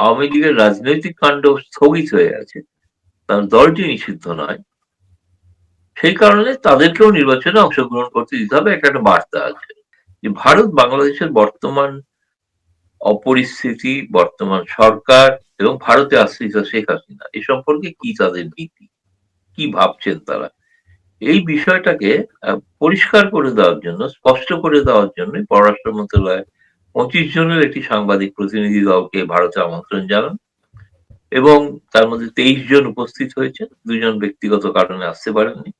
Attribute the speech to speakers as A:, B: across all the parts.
A: আওয়ামী লীগের রাজনৈতিক কাণ্ড স্থগিত হয়ে আছে। কারণ দলটি নিষিদ্ধ নয়। সেই কারণে তাদেরকেও নির্বাচনে অংশগ্রহণ করতে দিতে হবে। একটা একটা বার্তা আছে যে ভারত বাংলাদেশের বর্তমান অপরিস্থিতি, বর্তমান সরকার এবং ভারতে আশ্রিত শেখ হাসিনা, এ সম্পর্কে কি তাদের নীতি কি ভাবছেন তারা? এই বিষয়টাকে পরিষ্কার করে দেওয়ার জন্য, স্পষ্ট করে দেওয়ার জন্য পররাষ্ট্র মন্ত্রণালয় পঁচিশ জনের একটি সাংবাদিক প্রতিনিধি দলকে ভারতে আমন্ত্রণ জানান এবং তার মধ্যে তেইশ জন উপস্থিত হয়েছে দুজন ব্যক্তিগত কারণে আসতে পারেননি।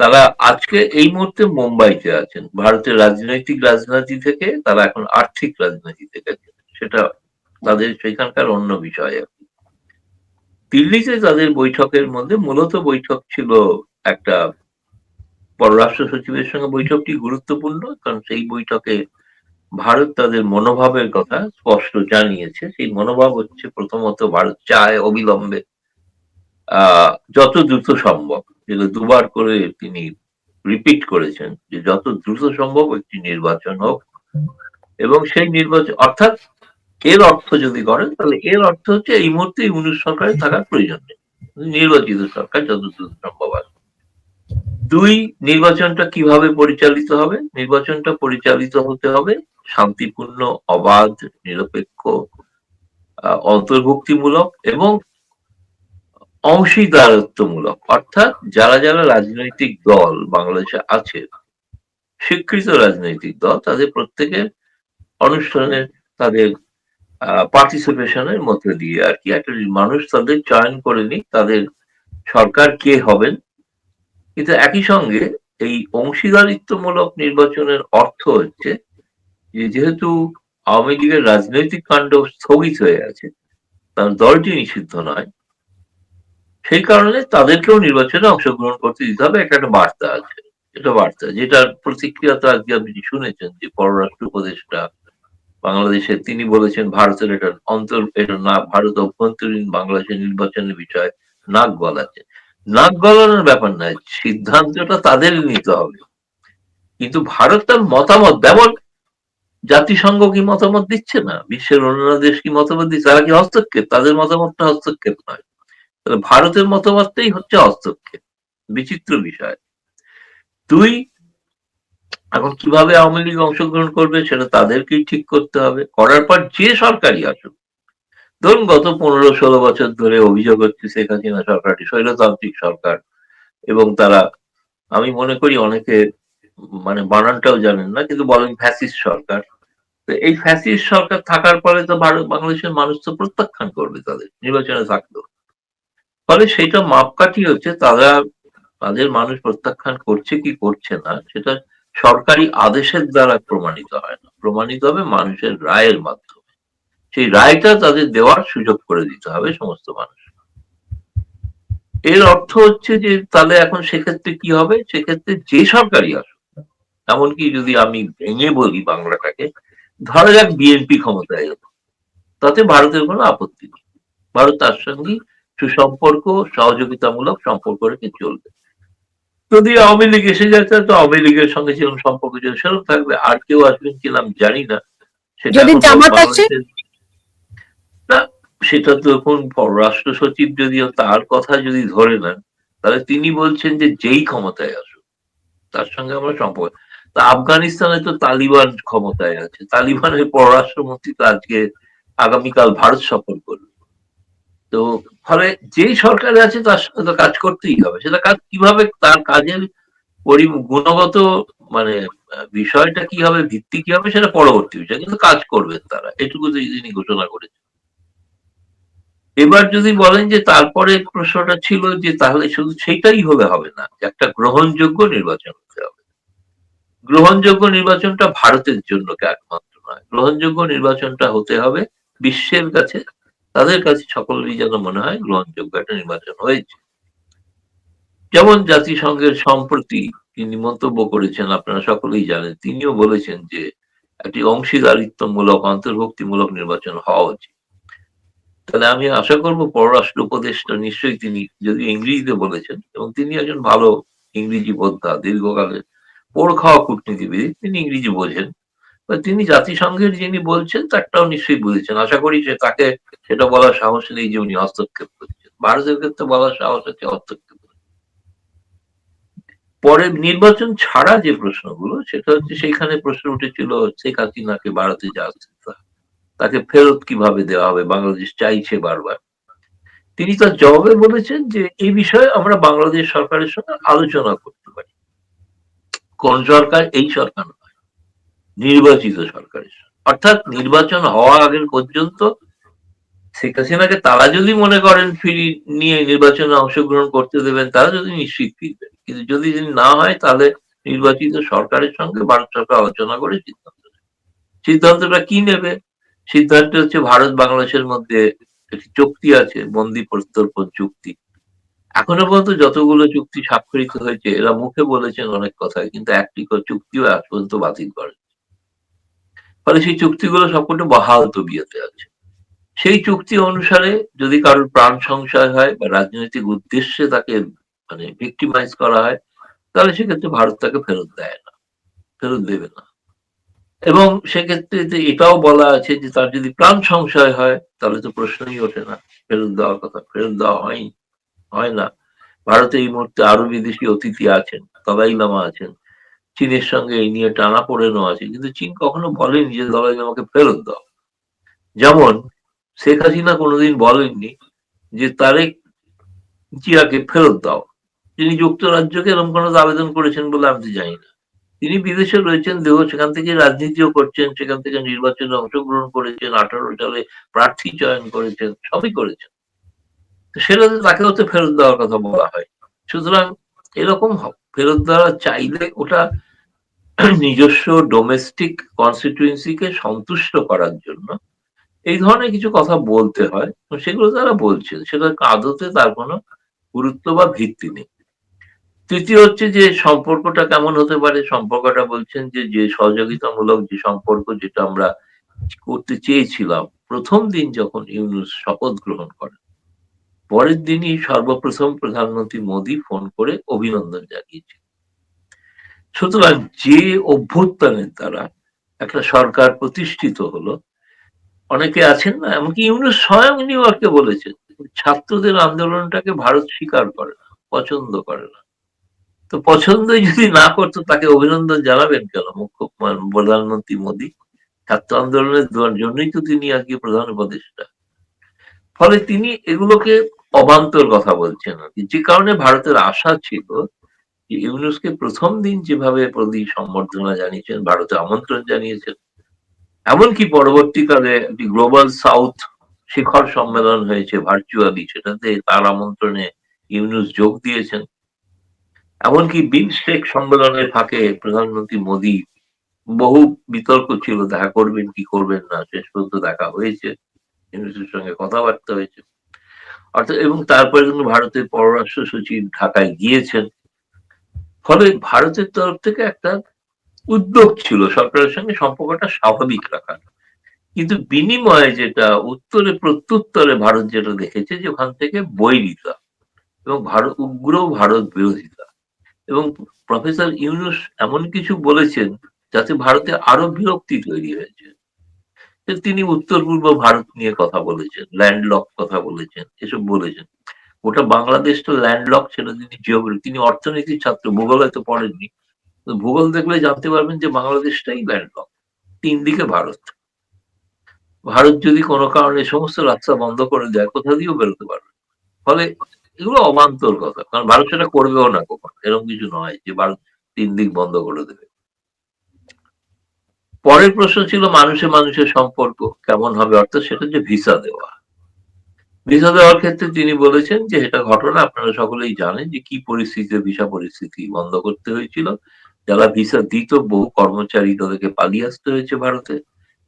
A: তারা আজকে এই মুহূর্তে মুম্বাইতে আছেন। ভারতের রাজনৈতিক রাজনীতি থেকে তারা এখন আর্থিক রাজনীতিতে গেছেন সেটা তাদের সেখানকার অন্য বিষয় আর কি। দিল্লিতে তাদের বৈঠকের মধ্যে মূলত বৈঠক ছিল একটা পররাষ্ট্র সচিবের সঙ্গে বৈঠকটি গুরুত্বপূর্ণ, কারণ সেই বৈঠকে ভারত তাদের মনোভাবের কথা স্পষ্ট জানিয়েছে। সেই মনোভাব হচ্ছে প্রথমত ভারত চায় অবিলম্বে যত দ্রুত সম্ভব যেটা দুবার করে তিনি রিপিট করেছেন, যে যত দ্রুত সম্ভব একটি নির্বাচন হোক। এবং সেই নির্বাচন, অর্থাৎ এর অর্থ যদি করেন, তাহলে এর অর্থ হচ্ছে এই মুহূর্তে ইউনুস সরকারের থাকার প্রয়োজন নেই। নির্বাচিত সরকার যত দ্রুত সম্ভব আসবে দুই, নির্বাচনটা কীভাবে পরিচালিত হবে? নির্বাচনটা পরিচালিত হতে হবে শান্তিপূর্ণ, অবাধ, নিরপেক্ষ অন্তর্ভুক্তিমূলক এবং অংশীদারত্বমূলক। অর্থাৎ যারা যারা রাজনৈতিক দল বাংলাদেশে আছে, স্বীকৃত রাজনৈতিক দল, তাদের প্রত্যেকের অনুষ্ঠানের তাদের পার্টিসিপেশনের মধ্যে দিয়ে আর কি। একটা মানুষ তাদের চয়ন করে নিক, তাদের সরকার কে হবেন। কিন্তু একই সঙ্গে এই অংশীদারিত্বমূলক নির্বাচনের অর্থ হচ্ছে যেহেতু আওয়ামী লীগের রাজনৈতিক কাণ্ড স্থগিত হয়ে আছে কারণ দলটি নিষিদ্ধ নয়, সেই কারণে তাদেরকেও নির্বাচনে অংশগ্রহণ করতে দিতে হবে, একটা বার্তা আছে এটা বার্তা, যেটার প্রতিক্রিয়া তো আজকে আপনি শুনেছেন যে পররাষ্ট্র উপদেষ্টা বাংলাদেশে তিনি বলেছেন, ভারতের এটা অন্তর, এটা না, ভারত অভ্যন্তরীণ বাংলাদেশের নির্বাচনের বিষয়ে নাক গলাচ্ছে। নাক গলানোর ব্যাপার নয়, সিদ্ধান্তটা তাদের নিতে হবে। কিন্তু ভারত তার মতামত যেমন জাতিসংঘ কি মতামত দিচ্ছে না? বিশ্বের অন্যান্য দেশ কি মতামত দিচ্ছে? তারা কি হস্তক্ষেপ? তাদের মতামতটা হস্তক্ষেপ নয়। তাহলে ভারতের মতামতটাই হচ্ছে হস্তক্ষেপ। বিচিত্র বিষয়। দুই, এখন কীভাবে আওয়ামী লীগ অংশগ্রহণ করবে সেটা তাদেরকেই ঠিক করতে হবে। করার পর যে সরকারই আসুক। ধরুন গত পনেরো ষোলো বছর ধরে অভিযোগ হচ্ছে শেখ হাসিনা সরকারটি স্বৈরতান্ত্রিক সরকার এবং তারা, আমি মনে করি অনেকে মানে বানানটাও জানেন না, কিন্তু বলেন ফ্যাসিস্ট সরকার। তো এই ফ্যাসিস্ট সরকার থাকার পরে তো ভারত, বাংলাদেশের মানুষ তো প্রত্যাখ্যান করবে তাদের, নির্বাচনে থাকতো ফলে সেটা মাপকাঠি হচ্ছে, তারা, তাদের মানুষ প্রত্যাখ্যান করছে কি করছে না, সেটা সরকারি আদেশের দ্বারা প্রমাণিত হয় না। প্রমাণিত হবে মানুষের রায়ের মাধ্যমে। সেই রায়টা তাদের দেওয়ার সুযোগ করে দিতে হবে সমস্ত মানুষ এর অর্থ হচ্ছে যে তাহলে এখন সেক্ষেত্রে কি হবে? সেক্ষেত্রে যে সরকারই আসুক এমনকি যদি আমি ভেঙে বলি বাংলাটাকে ধরা যাক বিএনপি ক্ষমতায় এলো। তাতে ভারতের কোনো আপত্তি নেই। ভারত তার সঙ্গে সুসম্পর্ক সহযোগিতামূলক সম্পর্ক রেখে চলবে। যদি আওয়ামী লীগ এসে যায় তাহলে তো আওয়ামী লীগের সঙ্গে যেরকম সম্পর্ক ছিল সেরকম থাকবে। আর কেউ আসবেন কিনা আমি জানি না।
B: সেটা
A: সেটা তো এখন পররাষ্ট্র সচিব যদি তার কথা যদি ধরে নেন তাহলে তিনি বলছেন যে যেই ক্ষমতায় আসুক। তার সঙ্গে আমরা সম্পর্ক। তা আফগানিস্তানে তো তালিবান ক্ষমতায় আছে। তালিবানের পররাষ্ট্রমন্ত্রী তো আজকে আগামীকাল ভারত সফর করবে। তো ফলে যেই সরকারে আছে তার সঙ্গে তো কাজ করতেই হবে। সেটা কাজ কীভাবে তার কাজের পরি, গুণগত মানে বিষয়টা কি হবে ভিত্তি কি হবে সেটা পরবর্তী বিষয়। কিন্তু কাজ করবেন তারা। এটুকু তিনি ঘোষণা করেছেন। এবার যদি বলেন যে তারপরে প্রশ্নটা ছিল যে তাহলে শুধু সেটাই হলে হবে না একটা গ্রহণযোগ্য নির্বাচন হতে হবে। গ্রহণযোগ্য নির্বাচনটা ভারতের জন্য একমাত্র নয়, গ্রহণযোগ্য নির্বাচনটা হতে হবে বিশ্বের কাছে, তাদের কাছে সকলেরই যেন মনে হয় গ্রহণযোগ্য একটা নির্বাচন হয়েছে। যেমন জাতিসংঘের সম্প্রতি তিনি মন্তব্য করেছেন, আপনারা সকলেই জানেন, তিনিও বলেছেন যে একটি অংশীদারিত্বমূলক, অন্তর্ভুক্তিমূলক নির্বাচন হওয়া উচিত। তাহলে আমি আশা করব পররাষ্ট্র উপদেষ্টা নিশ্চয়ই তিনি যদি ইংরেজিতে বলেছেন, এবং তিনি একজন ভালো ইংরেজি বোদ্ধা, দীর্ঘকালের পোড় খাওয়া কূটনীতিবিদ, তিনি ইংরেজি বোঝেন। তিনি জাতিসংঘের যিনি বলছেন, তারটাও নিশ্চয়ই বুঝেছেন। আশা করি যে তাকে সেটা বলার সাহস নেই যে উনি হস্তক্ষেপ করেছেন। ভারতের ক্ষেত্রে বলার সাহস আছে, হস্তক্ষেপ পরে নির্বাচন ছাড়া যে প্রশ্নগুলো, সেটা হচ্ছে সেইখানে প্রশ্ন উঠেছিল, শেখ হাসিনাকে ভারতে যাচ্ছে তাকে ফেরত কীভাবে দেওয়া হবে? বাংলাদেশ চাইছে বারবার। তিনি তার জবাবে বলেছেন যে এই বিষয়ে আমরা বাংলাদেশ সরকারের সঙ্গে আলোচনা করতে পারি। কোন সরকার? এই সরকার নয়। নির্বাচিত সরকারের অর্থাৎ নির্বাচন হওয়া আগের পর্যন্ত শেখ হাসিনাকে তারা যদি মনে করেন ফিরি নিয়ে নির্বাচনে অংশগ্রহণ করতে দেবেন, তারা যদি নিশ্চিত ফিরবেন কিন্তু যদি না হয়, তাহলে নির্বাচিত সরকারের সঙ্গে ভারত সরকার আলোচনা করে সিদ্ধান্ত সিদ্ধান্তটা কি নেবে? সিদ্ধান্ত হচ্ছে ভারত বাংলাদেশের মধ্যে একটি চুক্তি আছে, বন্দি প্রত্যর্পণ চুক্তি। এখনও পর্যন্ত যতগুলো চুক্তি স্বাক্ষরিত হয়েছে, এরা মুখে বলেছেন অনেক কথাই, কিন্তু একটি চুক্তিও আজ পর্যন্ত বাতিল করে ফলে সেই চুক্তিগুলো সবকটা বহাল তবিয়তে আছে। সেই চুক্তি অনুসারে যদি কারোর প্রাণ সংশয় হয় বা রাজনৈতিক উদ্দেশ্যে তাকে মানে ভিক্টিমাইজ করা হয়, তাহলে সেক্ষেত্রে ভারত তাকে ফেরত দেয় না, ফেরত দেবে না। এবং সেক্ষেত্রে এটাও বলা আছে যে তার যদি প্রাণ সংশয় হয়, তাহলে তো প্রশ্নই ওঠে না। ফেরত দেওয়ার কথা, ফেরত দেওয়া হয়নি, হয় না। ভারতে এই মুহূর্তে আরও বিদেশি অতিথি আছেন দলাই লামা আছেন। চীনের সঙ্গে এই নিয়ে টানা পড়েনও আছে, কিন্তু চীন কখনো বলেনি যে দলাই লামাকে ফেরত দাও। যেমন শেখ হাসিনা কোনোদিন বলেননি যে তারেক জিয়াকে ফেরত দাও। তিনি যুক্তরাজ্যকে এরকম কোনো আবেদন করেছেন বলে আমি জানি না। তিনি বিদেশে রয়েছেন দেহ সেখান থেকে রাজনীতিও করছেন, সেখান থেকে নির্বাচনে অংশগ্রহণ করেছেন, আঠারো সালে প্রার্থী চয়ন করেছেন, সবই করেছেন। সেটা তাকে হতে ফেরত দেওয়ার কথা বলা হয়। সুতরাং এরকম ফেরত দেওয়া চাইলে ওটা নিজস্ব ডোমেস্টিক কনস্টিটুয়েন্সিকে সন্তুষ্ট করার জন্য এই ধরনের কিছু কথা বলতে হয়। সেগুলো তারা বলছে সেটা আদতে তার কোনো গুরুত্ব বা ভিত্তি নেই। তৃতীয় হচ্ছে যে সম্পর্কটা কেমন হতে পারে? সম্পর্কটা বলছেন যে যে সহযোগিতামূলক যে সম্পর্ক যেটা আমরা করতে চেয়েছিলাম, প্রথম দিন যখন ইউনুস শপথ গ্রহণ করেন, পরের দিনই সর্বপ্রথম প্রধানমন্ত্রী মোদী ফোন করে অভিনন্দন জানিয়েছে সুতরাং যে অভ্যুত্থানের দ্বারা একটা সরকার প্রতিষ্ঠিত হলো, অনেকে আছেন না, এমনকি ইউনুস স্বয়ং নিউ ইয়র্কে বলেছেন, ছাত্রদের আন্দোলনটাকে ভারত স্বীকার করে না, পছন্দ করে না। তো পছন্দই যদি না করতো, তাকে অভিনন্দন জানাবেন কেন? মুখ্য প্রধানমন্ত্রী মোদী, ছাত্র আন্দোলনের জন্যই তো তিনি আর কি প্রধান উপদেষ্টা। ফলে তিনি এগুলোকে অবান্তর কথা বলছেন আর কি। যে কারণে ভারতের আশা ছিল যে ইউনুসকে প্রথম দিন যেভাবে প্রতি সম্বর্ধনা জানিয়েছেন, ভারতে আমন্ত্রণ জানিয়েছেন, এমনকি পরবর্তীকালে একটি গ্লোবাল সাউথ শিখর সম্মেলন হয়েছে ভার্চুয়ালি, সেটাতে তার আমন্ত্রণে ইউনুস যোগ দিয়েছেন। এমনকি বিমস্টেক সম্মেলনের ফাঁকে প্রধানমন্ত্রী মোদী। বহু বিতর্ক ছিল, দেখা করবেন কি করবেন না, শেষ পর্যন্ত দেখা হয়েছে, ইউনুসের সঙ্গে কথাবার্তা হয়েছে। অর্থাৎ এবং তারপরে কিন্তু ভারতের পররাষ্ট্র সচিব ঢাকায় গিয়েছেন। ফলে ভারতের তরফ থেকে একটা উদ্যোগ ছিল, সরকারের সঙ্গে সম্পর্কটা স্বাভাবিক রাখার। কিন্তু বিনিময়ে যেটা, উত্তরে প্রত্যুত্তরে ভারত যেটা দেখেছে যে ওখান থেকে বৈরিতা এবং ভারত, উগ্র ভারত বিরোধিতা। এবং প্রফেসর ইউনুস এমন কিছু বলেছেন যাতে ভারতে আরও বিরক্তি তৈরি হয়েছে। তিনি উত্তর পূর্ব ভারত নিয়ে কথা বলেছেন ল্যান্ডলক কথা বলেছেন, এসব বলেছেন। ওটা বাংলাদেশ তো ল্যান্ডলক সেটা তিনি জিওগ্রাফি তিনি অর্থনীতির ছাত্র, ভূগোল হয়তো পড়েননি। ভূগোল দেখলে জানতে পারবেন যে বাংলাদেশটাই ল্যান্ডলক তিন দিকে ভারত। ভারত যদি কোনো কারণে সমস্ত রাস্তা বন্ধ করে দেয়, কোথা দিয়েও বেরোতে পারবে ফলে এগুলো অবান্তর কথা। কারণ ভারত সেটা করবেও না কখন। এরকম কিছু নয় যে ভারত তিন দিক বন্ধ করে দেবে। পরের প্রশ্ন ছিল মানুষে মানুষের সম্পর্ক কেমন হবে? অর্থাৎ সেটা যে ভিসা দেওয়া। ভিসা দেওয়ার ক্ষেত্রে তিনি বলেছেন যে এটা ঘটনা আপনারা সকলেই জানেন যে কি পরিস্থিতিতে ভিসা পরিস্থিতি বন্ধ করতে হয়েছিল। যারা ভিসা দিত, বহু কর্মচারী তাদেরকে পালিয়ে আসতে হয়েছে ভারতে।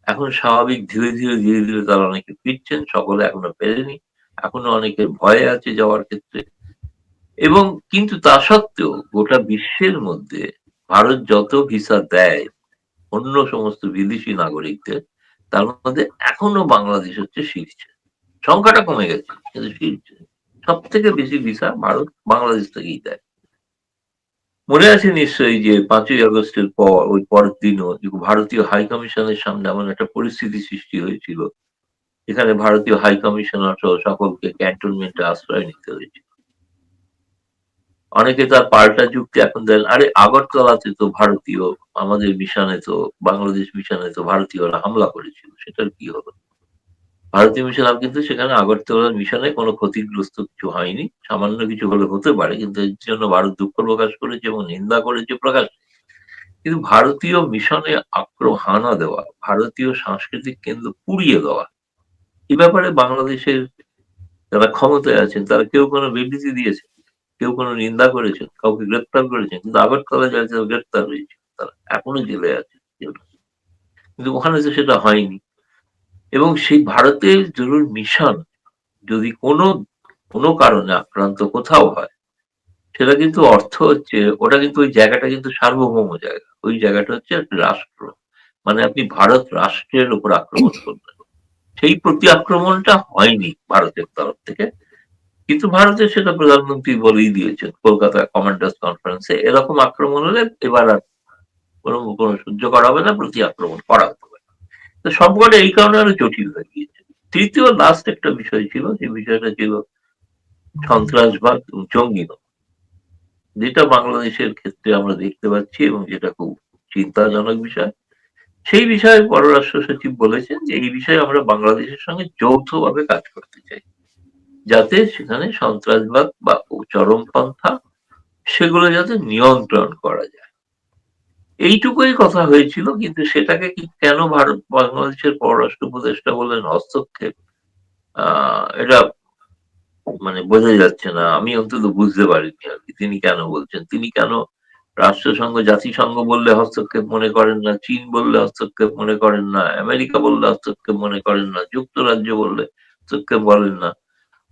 A: এখন স্বাভাবিক ধীরে ধীরে ধীরে ধীরে তারা অনেকে ফিরছেন। সকলে এখনও ফেরেনি এখনও অনেকের ভয়ে আছে যাওয়ার ক্ষেত্রে। এবং কিন্তু তা সত্ত্বেও গোটা বিশ্বের মধ্যে ভারত যত ভিসা দেয় অন্য সমস্ত বিদেশি নাগরিকদের, তার মধ্যে এখনও বাংলাদেশ হচ্ছে শীর্ষে। সংখ্যাটা কমে গেছে, কিন্তু শীর্ষে। সব থেকে বেশি ভিসা ভারত বাংলাদেশ থেকেই দেয়। মনে আছে নিশ্চয়ই যে পাঁচই আগস্টের পর, ওই পরের দিনও ভারতীয় হাই কমিশনের সামনে এমন একটা পরিস্থিতি সৃষ্টি হয়েছিল। এখানে ভারতীয় হাই কমিশনার সহ সকলকে ক্যান্টনমেন্টে আশ্রয় নিতে হয়েছিল অনেকে তার পাল্টা যুক্তি এখন দেন, আরে আগরতলাতে তো ভারতীয়, আমাদের মিশনে তো, বাংলাদেশ মিশনে তো ভারতীয়রা হামলা করেছিল, সেটার কি হলো ভারতীয় মিশন কিন্তু সেখানে আগরতলার মিশনে কোনো ক্ষতিগ্রস্ত কিছু হয়নি, সামান্য কিছু হলে হতে পারে, কিন্তু এর জন্য ভারত দুঃখ প্রকাশ করেছে এবং নিন্দা করেছে প্রকাশ। কিন্তু ভারতীয় মিশনে আক্রম হানা দেওয়া, ভারতীয় সাংস্কৃতিক কেন্দ্র পুড়িয়ে দেওয়া এ ব্যাপারে বাংলাদেশের যারা ক্ষমতায় আছেন, তারা কেউ কোনো বিবৃতি দিয়েছেন, কেউ কোনো নিন্দা করেছেন, কাউকে গ্রেপ্তার করেছেন, কিন্তু আবার আগরতলা যায় গ্রেপ্তার হয়েছে, তারা এখনও জেলে আছে। কিন্তু ওখানে তো সেটা হয়নি। এবং সেই ভারতের জরুর মিশন যদি কোনো কোনো কারণে আক্রান্ত কোথাও হয়, সেটা কিন্তু অর্থ হচ্ছে, ওটা কিন্তু ওই জায়গাটা কিন্তু সার্বভৌম জায়গা। ওই জায়গাটা হচ্ছে রাষ্ট্র। মানে আপনি ভারত রাষ্ট্রের উপর আক্রমণ করবেন। সেই প্রতি আক্রমণটা হয়নি ভারতের তরফ থেকে। কিন্তু ভারতের সেটা প্রধানমন্ত্রী বলেই দিয়েছেন, কলকাতা কমান্ডার্স কনফারেন্সে। এরকম আক্রমণ হলে এবার আর কোনো কোনো সহ্য করা হবে না, প্রতি আক্রমণ করা হতে পারে তো সবকটা এই কারণে আরও জটিল হয়ে গিয়েছে। তৃতীয় লাস্ট একটা বিষয় ছিল যে বিষয়টা ছিল সন্ত্রাসবাদ জঙ্গি যেটা বাংলাদেশের ক্ষেত্রে আমরা দেখতে পাচ্ছি এবং যেটা খুব চিন্তাজনক বিষয় সেই বিষয়ে পররাষ্ট্র সচিব বলেছেন যে এই বিষয়ে আমরা বাংলাদেশের সঙ্গে যৌথভাবে কাজ করতে চাই, যাতে সেখানে সন্ত্রাসবাদ বা চরমপন্থা সেগুলো যাতে নিয়ন্ত্রণ করা যায়। এইটুকুই কথা হয়েছিল, কিন্তু সেটাকে কি কেন ভারত বাংলাদেশের পররাষ্ট্র উপদেষ্টা বলেন হস্তক্ষেপ, আহ, এটা মানে বোঝা যাচ্ছে না। আমি অন্তত বুঝতে পারিনি আর কি। তিনি কেন বলছেন? তিনি কেন রাষ্ট্রসংঘ, জাতিসংঘ বললে হস্তক্ষেপ মনে করেন না, চীন বললে হস্তক্ষেপ মনে করেন না, আমেরিকা বললে হস্তক্ষেপ মনে করেন না, যুক্তরাজ্য বললে হস্তক্ষেপ বলেন না।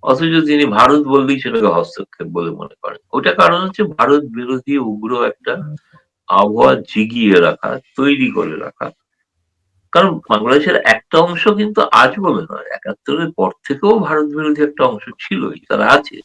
A: অথচ তিনি ভারত বললেই সেটাকে হস্তক্ষেপ বলে মনে করেন। ওটা কারণ হচ্ছে ভারত বিরোধী উগ্র একটা আবহাওয়া জিগিয়ে রাখা, তৈরি করে রাখা। কারণ বাংলাদেশের একটা অংশ কিন্তু আজ বলে নয়, একাত্তরের পর থেকেও ভারত বিরোধী একটা অংশ ছিলই, তারা আছে।